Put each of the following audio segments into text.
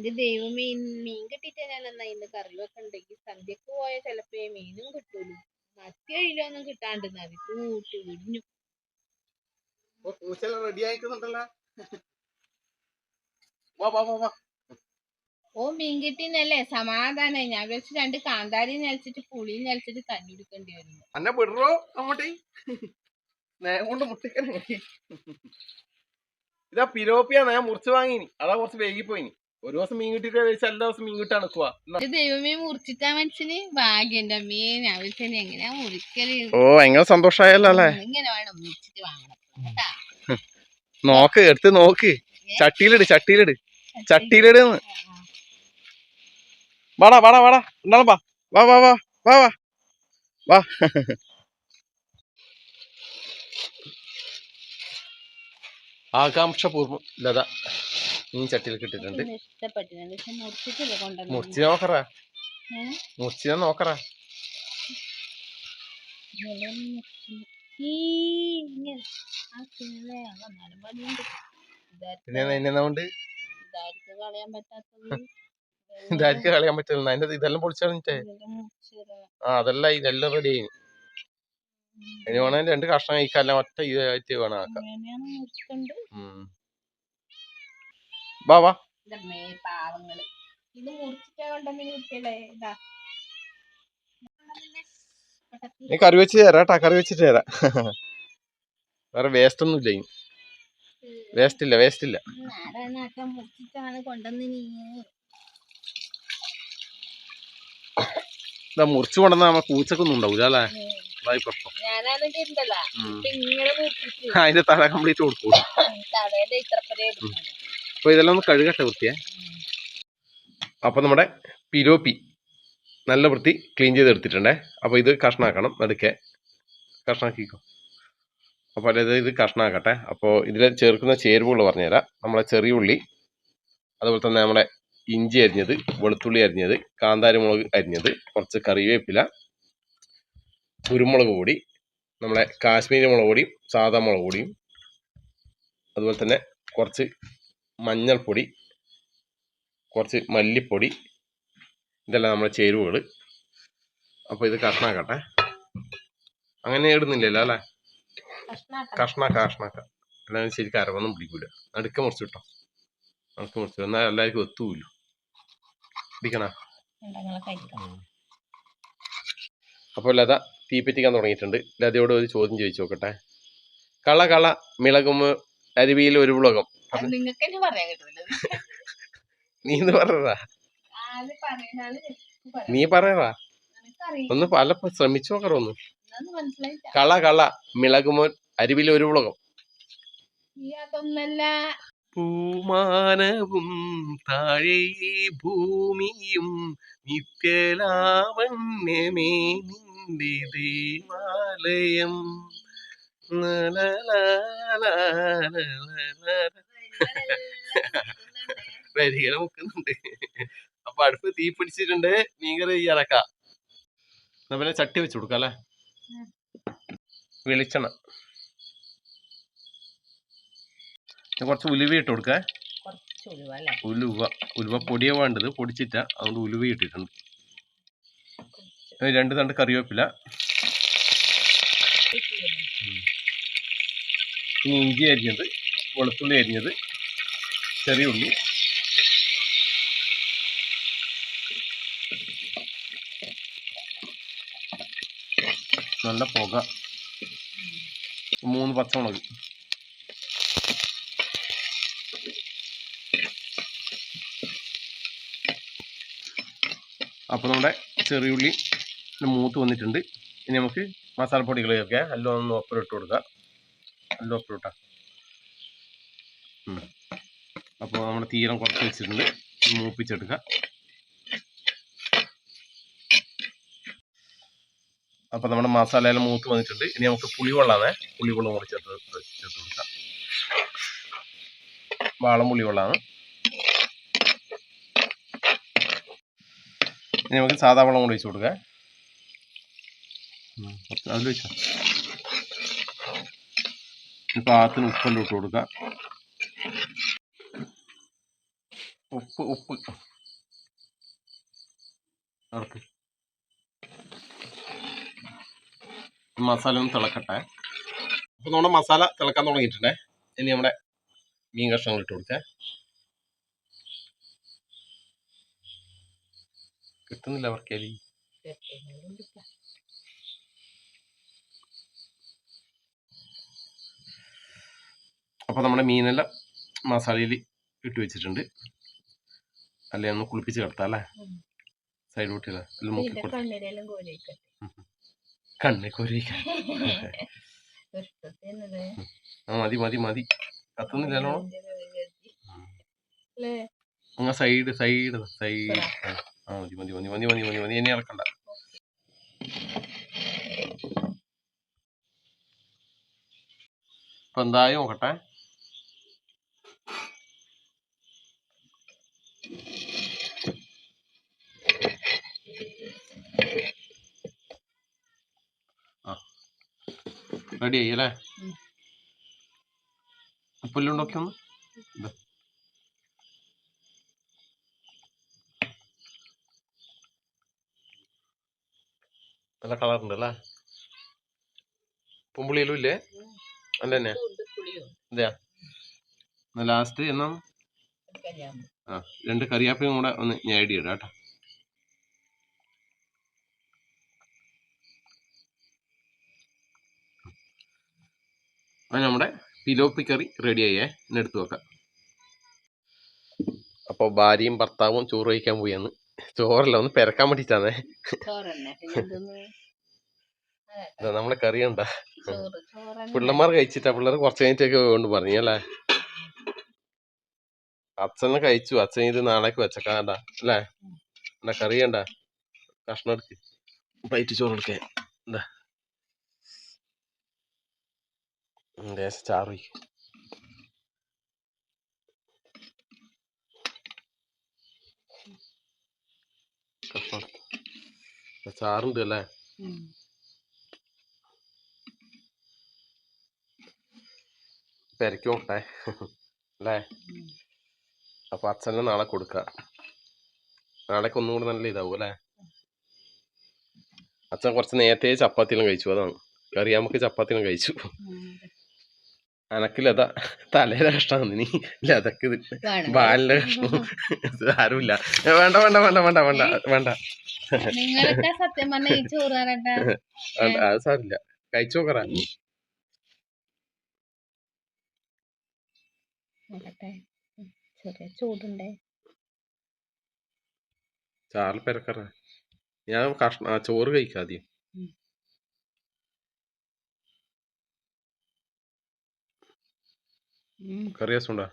എന്റെ ദൈവമേ മീൻ കിട്ടിയിട്ട് ഞാൻ എന്നാ ഇന്ന് കറി വെക്കണ്ടെങ്കിൽ സന്ധ്യക്ക് പോയ ചിലപ്പോ മീനും കിട്ടൂലു. മത്തി കഴിയിലൊന്നും കിട്ടാണ്ട് നദി കൂട്ടി വിടിഞ്ഞു റെഡി ആയിട്ടുണ്ടല്ലോ വാ വാ വാ വാ. ഓ മീൻ കിട്ടിന്നല്ലേ? സമാധാനായി. ഞാൻ വെച്ച് രണ്ട് കാന്താരി നിലച്ചിട്ട് പുളി നിലച്ചിട്ട് കഞ്ഞി എടുക്കേണ്ടി വരുന്നു. അന്നെ വിടറോ അങ്ങോട്ടേ? കൊണ്ട് മുട്ടിക്കണേ ഇതാ പിരോപ്പിയാണ് ഞാൻ മുറിച്ച് വാങ്ങിനി. അതാ കുറച്ച് വൈകിപ്പോയിനി. ഒരു ദിവസം മീൻ കിട്ടിയിട്ട് വെച്ച എല്ലാ ദിവസം മീൻ കിട്ടാൻ ദൈവമേ മുറിച്ചിട്ടാ മനുഷ്യന് ഭാഗ്യന്റെ അമ്മേ. ഞാൻ വിളിച്ചത് എങ്ങനെയാ മുറിക്കൽ? ഓ ഭയങ്കര സന്തോഷമായല്ലോ അല്ലേ? ഇങ്ങനെ വേണം മുറിച്ചിട്ട് വാങ്ങണം നോക്ക് എടുത്ത് നോക്ക്. ചട്ടിയിലിട് ചട്ടിയിലിട്. ചട്ടിയിലിട് വാടാ വാടാ വാടാ. ഉണ്ടാവും വാ വാ വാ വാ വാ വാ. വാ. ആകാംക്ഷപൂർവം ലത. മീൻ ചട്ടിയിൽ കൊണ്ടുവന്നു മുറിച്ച് നോക്കറ. മുറിച്ച് നോക്കറ. പിന്നെ ഇതായിരിക്കും കളയാൻ പറ്റില്ല. അതിന്റെ ഇതെല്ലാം പൊളിച്ചു കളഞ്ഞിട്ടേ. ഇതെല്ലാം മുറിച്ചിടാ. ആ അതല്ല ഇതെല്ലാം റെഡി ആയി. ഇനി വേണമെങ്കിൽ രണ്ട് കഷ്ണം കഴിക്കാൻ ഒറ്റ ഇതായിട്ട് വേണം ആക്കാം. വാ വാ. ഇതമ്മേ പാവങ്ങൾ. ഇത് മുറിച്ചിട്ടാ കൊണ്ടുവന്ന് കുട്ടികളെ. ഇതാ. നീ കറി വെച്ച് തരാട്ടാ കറി വെച്ചിട്ട് തരാം. വേറെ വേസ്റ്റ് ഒന്നും ഇല്ല വേസ്റ്റ് ഇല്ല വേസ്റ്റ് ഇല്ല. ഇതാ മുറിച്ച് കൊണ്ടുവന്ന നമ്മ പൂച്ചക്കൊന്നും ഉണ്ടാവൂല അല്ലേ? അതായി പ്രശ്നം. അതിന്റെ തല കംപ്ലീറ്റ് കൊടുക്കൂ. തടയുടെ ഇത്ര പരേ എടുക്കണം അപ്പൊ ഇതെല്ലാം ഒന്ന് കഴുകട്ടെ വൃത്തിയെ. അപ്പോൾ നമ്മുടെ പിരോപ്പി നല്ല വൃത്തി ക്ലീൻ ചെയ്ത് എടുത്തിട്ടുണ്ടേ അപ്പൊ ഇത് കഷ്ണാക്കണം നടുക്കെ കഷ്ണാക്കിക്കോ. അപ്പൊ അതായത് ഇത് കഷ്ണാക്കട്ടെ. അപ്പോൾ ഇതിൽ ചേർക്കുന്ന ചേരുവകൾ പറഞ്ഞുതരാം. നമ്മളെ ചെറിയ ഉള്ളി അതുപോലെ തന്നെ നമ്മുടെ ഇഞ്ചി അരിഞ്ഞത് വെളുത്തുള്ളി അരിഞ്ഞത് കാന്താരി മുളക് അരിഞ്ഞത് കുറച്ച് കറിവേപ്പില കുരുമുളക് പൊടി നമ്മുടെ കാശ്മീരി മുളക് പൊടിയും സാധാ മുളക് പൊടിയും അതുപോലെ തന്നെ കുറച്ച് മഞ്ഞൾപ്പൊടി കുറച്ച് മല്ലിപ്പൊടി ഇതെല്ലാം നമ്മുടെ ചേരുവകൾ അപ്പോൾ ഇത് കഷ്ണാക്കട്ടെ. അങ്ങനെ ഇടുന്നില്ലല്ലോ അല്ലേ? കഷ്ണാക്ക. കഷ്ണാക്ക അല്ലാതെ ശരിക്കും അരവൊന്നും പിടിക്കൂല. നടുക്ക മുറിച്ച് കിട്ടോ നടുക്ക് മുറിച്ച് എന്നാൽ എല്ലാവർക്കും എത്തൂല്ലോ പിടിക്കണ? അപ്പോൾ ലത തീപ്പറ്റിക്കാൻ തുടങ്ങിയിട്ടുണ്ട്. ലതയോട് ഒരു ചോദ്യം ചോദിച്ചു നോക്കട്ടെ. കള കള മിളകും അരുവിയിൽ ഒരു അത് നിങ്ങൾക്ക് തന്നെ പറയാൻ നീ എന്ന് പറയുന്നാൾ നീ പറയടാ. ഒന്ന് പല ശ്രമിച്ചു നോക്കറ ഒന്ന്. കള കള. മിളകുമോൻ അരുവിൽ ഒരു അതൊന്നല്ല. പൂമാനവും താഴെ ഭൂമിയും നിത്യലാവണ്യമേ നിന്റെ ദേവാലയം. വരികളെ മുക്കുന്നുണ്ട്. അപ്പൊ അടുപ്പ് തീ പിടിച്ചിട്ടുണ്ട്. മീൻകറി ഇറക്കാം. അതുപോലെ പിന്നെ ചട്ടി വെച്ചു കൊടുക്കാം അല്ലേ. വെളിച്ചെണ്ണ. കുറച്ച് ഉലുവ ഇട്ട് കൊടുക്കേ. ഉലുവ ഉലുവ. പൊടിയ വേണ്ടത്. പൊടിച്ചിട്ട അതുകൊണ്ട് ഉലുവ ഇട്ടിട്ടുണ്ട്. രണ്ട് തണ്ട് കറിവേപ്പില. ഇഞ്ചി അരിഞ്ഞത് വെളുത്തുള്ളി അരിഞ്ഞത്. ചെറിയ ഉള്ളി നല്ല പുക. മൂന്ന് പച്ചമുളക്. അപ്പോൾ നമ്മുടെ ചെറിയുള്ളി മൂത്ത് വന്നിട്ടുണ്ട്. ഇനി നമുക്ക് മസാലപ്പൊടികൾ ചേർക്കാം. എല്ലാം ഒന്ന് ഒപ്പരം ഇട്ട് കൊടുക്കാം. എല്ലാം ഒപ്പരം ഇട്ടാ. അപ്പോൾ നമ്മുടെ തീരം കുറച്ച് വെച്ചിട്ടുണ്ട്. മൂപ്പിച്ചെടുക്കുക മൂപ്പിച്ചെടുക്കാം. അപ്പോൾ നമ്മുടെ മസാല എല്ലാം മൂത്ത് വന്നിട്ടുണ്ട്. ഇനി നമുക്ക് പുളിവെള്ളമാണ് പുളിവെള്ളം കൂടി ചേർത്ത് ചേർത്ത് കൊടുക്കാം. വാളം പുളിവെള്ളമാണ്. ഇനി നമുക്ക് സാധാ വെള്ളം കൂടി വെച്ച് കൊടുക്കാം. കുറച്ച് അതിൽ വെച്ചാൽ പാകത്തിന് ഉപ്പെല്ലാം ഇട്ട് കൊടുക്കാം. ഉപ്പ് ഉപ്പ്. മസാല ഒന്ന് തിളക്കട്ടെ. അപ്പൊ നമ്മുടെ മസാല തിളക്കാൻ തുടങ്ങിയിട്ടുണ്ടേ. ഇനി നമ്മുടെ മീൻ കഷ്ണങ്ങൾ ഇട്ട് കൊടുക്കാം. കിട്ടുന്നില്ല അവർക്കേലി അപ്പൊ നമ്മുടെ മീനെല്ലാം മസാലയിൽ ഇട്ട് വെച്ചിട്ടുണ്ട്. അല്ലേ? ഒന്ന് കുളിപ്പിച്ച് കിടത്താം അല്ലേ? സൈഡ് മുക്കി കൊടുത്ത് കോരിക്കട്ടെ കണ്ണെ കൊരിക്ക ആ മതി മതി മതി. കത്തുന്നില്ലല്ലോ? അല്ലേ? അങ്ങ് സൈഡ് സൈഡ് സൈഡ്? ആ മതി മതി മതി മതി മതി മതി മതി. ഇനി ഇറക്കണ്ട. ഇപ്പൊ എന്തായി നോക്കട്ടെ? റെഡി ആയി അല്ലേ? ഉം. ഒന്ന് നല്ല കളർ ഉണ്ട് അല്ലേ പുമ്പുളിയിലും ഇല്ലേ? അല്ല തന്നെ? അതെയാ ലാസ്റ്റ് എന്നാ ആ രണ്ട് കറിയാപ്പയും കൂടെ ഒന്ന് ഞാൻ ഐഡിയ ഇടാം കേട്ടോ. അത് നമ്മുടെ പിലോപ്പി കറി റെഡി ആയേ എന്നെടുത്ത് എടുത്തു വെക്കാം. അപ്പോൾ ഭാര്യയും ഭർത്താവും ചോറ് കഴിക്കാൻ പോയെന്ന് ചോറല്ല ഒന്ന് പെരക്കാൻ വേണ്ടിയിട്ടാണേ. നമ്മുടെ നമ്മളെ കറി ഉണ്ടാ ചോറ് ചോറന്നെ. പിള്ളമാർ കഴിച്ചിട്ടാ പിള്ളേർ കുറച്ച് കഴിഞ്ഞിട്ടൊക്കെ കൊണ്ട് അല്ലെ? അച്ഛനെ കഴിച്ചു അച്ഛൻ ഇത് നാളേക്ക് വെച്ചക്കാണ്ട അല്ലേ? എന്താ കറി കണ്ട? കഷ്ണം എടുക്ക്. പ്ലേറ്റ് ചോറ് എടുക്കേ എന്താ ലേശം ചാറ് ചാറുണ്ട് അല്ലേ. പെരക്കി അല്ലേ അപ്പൊ അച്ഛനെ നാളെ കൊടുക്ക. നാളേക്ക് ഒന്നും കൂടെ നല്ല ഇതാവും അല്ലേ? അച്ഛൻ കുറച്ച് നേരത്തെ ചപ്പാത്തിയെല്ലാം കഴിച്ചു അതാണ്. കറി നമുക്ക് ചപ്പാത്തിയെല്ലാം കഴിച്ചു. അനക്ക് ലത തലയിലെ കഷ്ടാണ് നീ ലതക്ക്. ബാലിന്റെ കഷ്ണം. ആരുമില്ല. വേണ്ട വേണ്ട വേണ്ട വേണ്ട വേണ്ട വേണ്ട. അത് സാരില്ല കഴിച്ചു നോക്കറ ചാറിൽ പെരക്കറ. ഞാൻ കഷ്ണ ചോറ് കഴിക്കാദ്യം കറി രസമുണ്ടാ?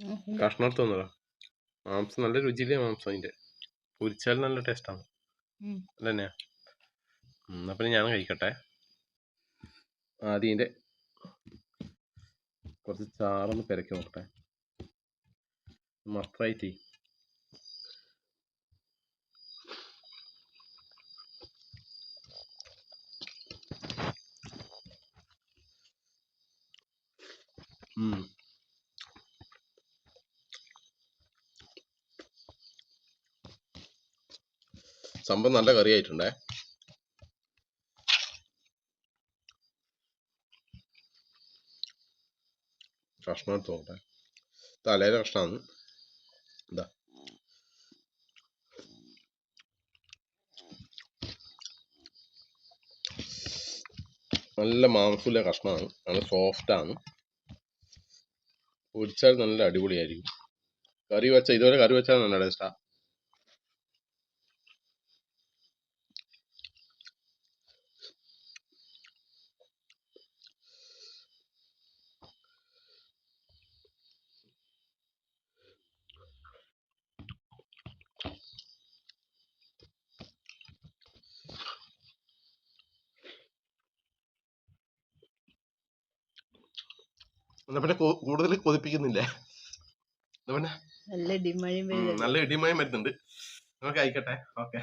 ഉം. കഷ്ണം എടുത്ത് മാംസം നല്ല രുചിയില്ലേ മാംസം അതിന്റെ? പൊരിച്ചാൽ നല്ല ടേസ്റ്റാണ്. അല്ലേ എന്നാ പിന്നെ ഞാൻ കഴിക്കട്ടെ. ആദ്യം ഇതിന്റെ കുറച്ച് ചാറൊന്ന് പെരക്കി നോക്കട്ടെ. മസ്റ്റായിട്ട് സംഭവം നല്ല കറി ആയിട്ടുണ്ടേ കഷ്ണം എടുത്ത് നോക്കട്ടെ. തലയിലെ കഷ്ണമാണ്. എന്താ നല്ല മാംസമുള്ള കഷ്ണമാണ്. നല്ല സോഫ്റ്റാണ് പൊരിച്ചാൽ നല്ല അടിപൊളിയായിരിക്കും. കറി വെച്ച ഇതുവരെ കറി വെച്ചാൽ നല്ല ടേസ്റ്റാ എന്നാ പിന്നെ കൂടുതൽ കൊതിപ്പിക്കുന്നില്ലേ? പിന്നെ? നല്ല ഇടിമഴയും വരുന്നുണ്ട്. നമുക്ക് അയക്കട്ടെ ഓക്കെ.